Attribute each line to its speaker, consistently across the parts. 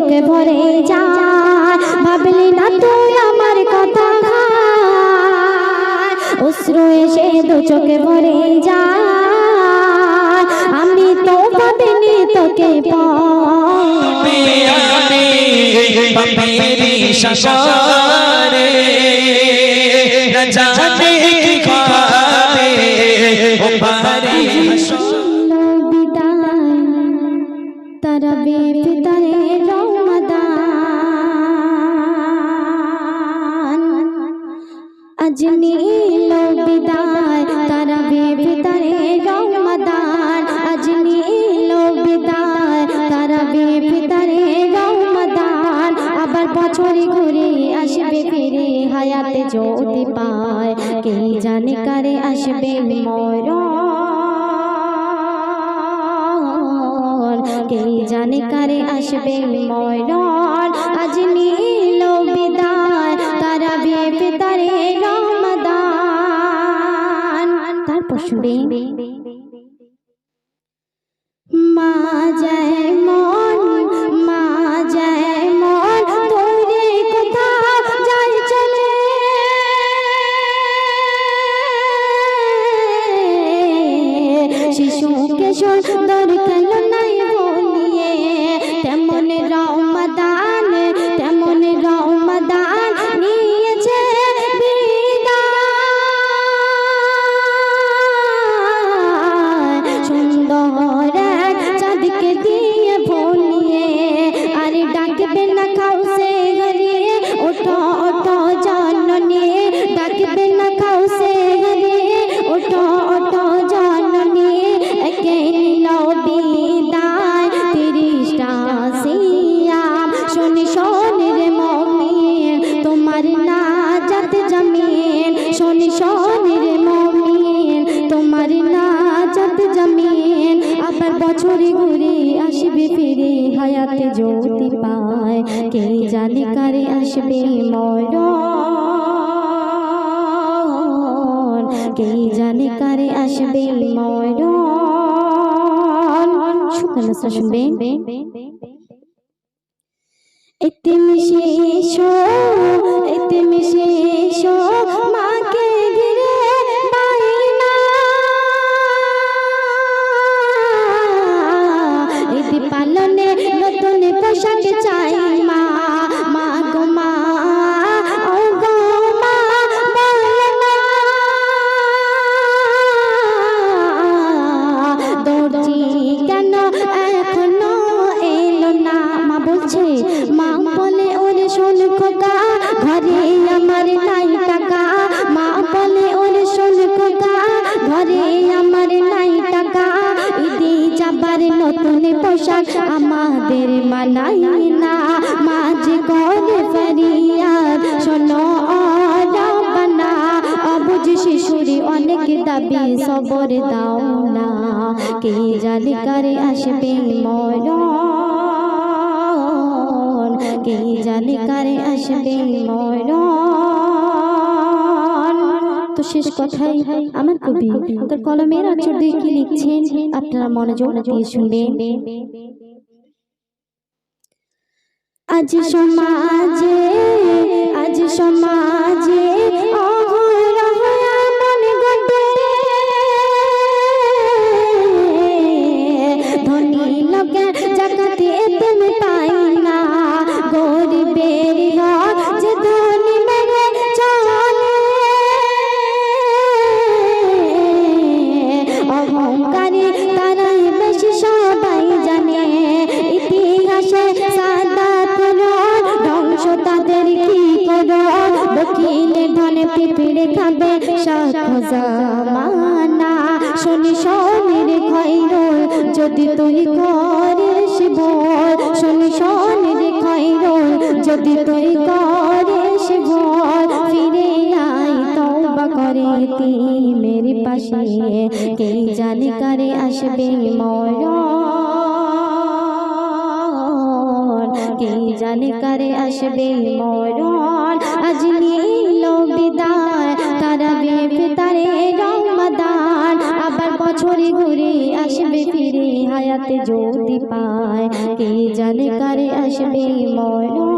Speaker 1: চোখে ভরে যায় ভাবলি না তুই আমার কথা অশ্রু এসে দু চোখে ভরে যায় আমি তো ভাবিনি তোকে পাই শাসা তারা আবার ঘুরে আসবে জ্যোতি পায়। কে জানে কারে আসবে মরণ কে জানে কারে আসবে আজ নীল বিদায় তারা তারে তারপর জ্যোতি পায় কে জানে কারে আসবে মরণ? কে জানে কারে আসবে শুকানো শুনবে এতে মিশে এতে মিশে আমাদের মানাই না। মাঝে করে ফেরিয়ার শোনো রবানা অবুঝ শিশুরি অনেক দাবি সবর দাও না। কে জানে কারে আসবে মরণ? কে জানে কারে আসবে মরণ? শেষ কথাই আমার কবি, তার কলমের আচর দিয়ে কি লিখছেন, আপনারা মনোযোগ দিয়ে শুনবেন। আজ সমাজে আজ সমাজে যদি তুই করিস বল ফিরে আই তওবা করে তি মেরে পাশে। কে জানে কারে আসবে মরণ? কে জানে কারে আসবে মরণ? আজ নীল বিদায় তারা বেফে তারে রমাদান। আবার বছরে ঘুরে আসবে ফিরে, হায়াতে যদি পায় কে জানে কারে আসবে মরণ?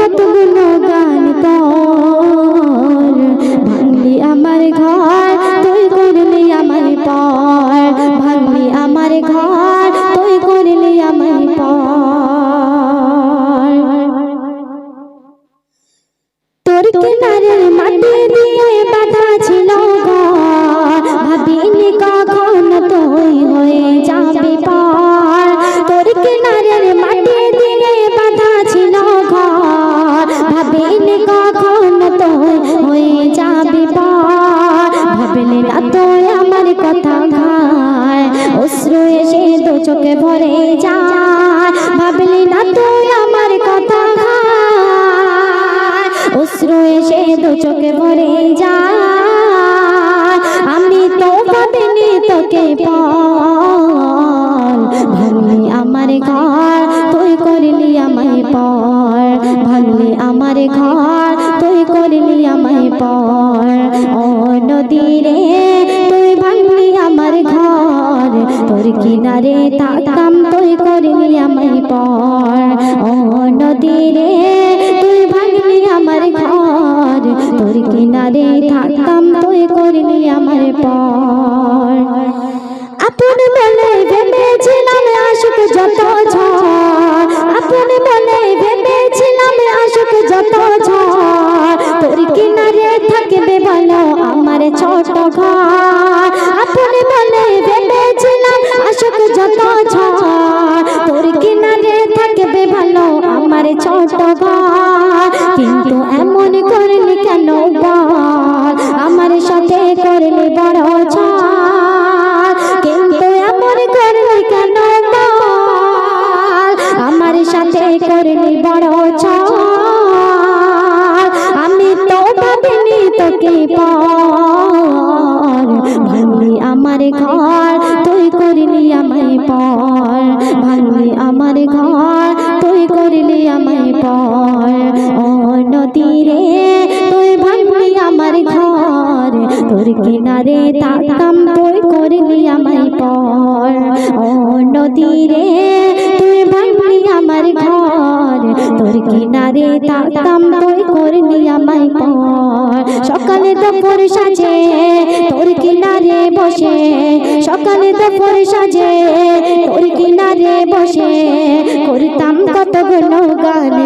Speaker 1: করতাম দু চোখে ভরে যায়। আমি তো ভাবিনি তোকে ভাঙলি আমার ঘর, তুই করলি আমায় পর ভাঙলি আমার ঘর, তুই আমায় পর ও নদীরে, তুই ভাঙলি আমার ঘর। তোর কিনারে থাকতাম, তুই আমায় পর যত ঝড়, আপন বলে ভেবেছিলাম আশুক, যত ঝড়। তোর কিনারে থাকবে বলো আমার ছোট ঘর। আপন বলে ভেবেছিলাম আশুক, যত ঝড়। তোর কিনারে থাকবে ভালো আমার ছোট ঘর তুই করলি আমায় পর। ভাঙলি আমার ঘর তুই করলি আমায় পর। ও নদীরে তুই ভাঙলি আমার ঘর। তোর কিনারে তাকাম তুই করলি আমায় পর নদীরে তুই ভাঙলি আমার ঘর। তোর কিনারে তাকাম তুই করলি আমায় পর। সকালে দুপুর সাজে তোর কিনারে বসে। সকালে দুপুর সাজে তোর কিনারে বসে। করতাম কত গুণ গান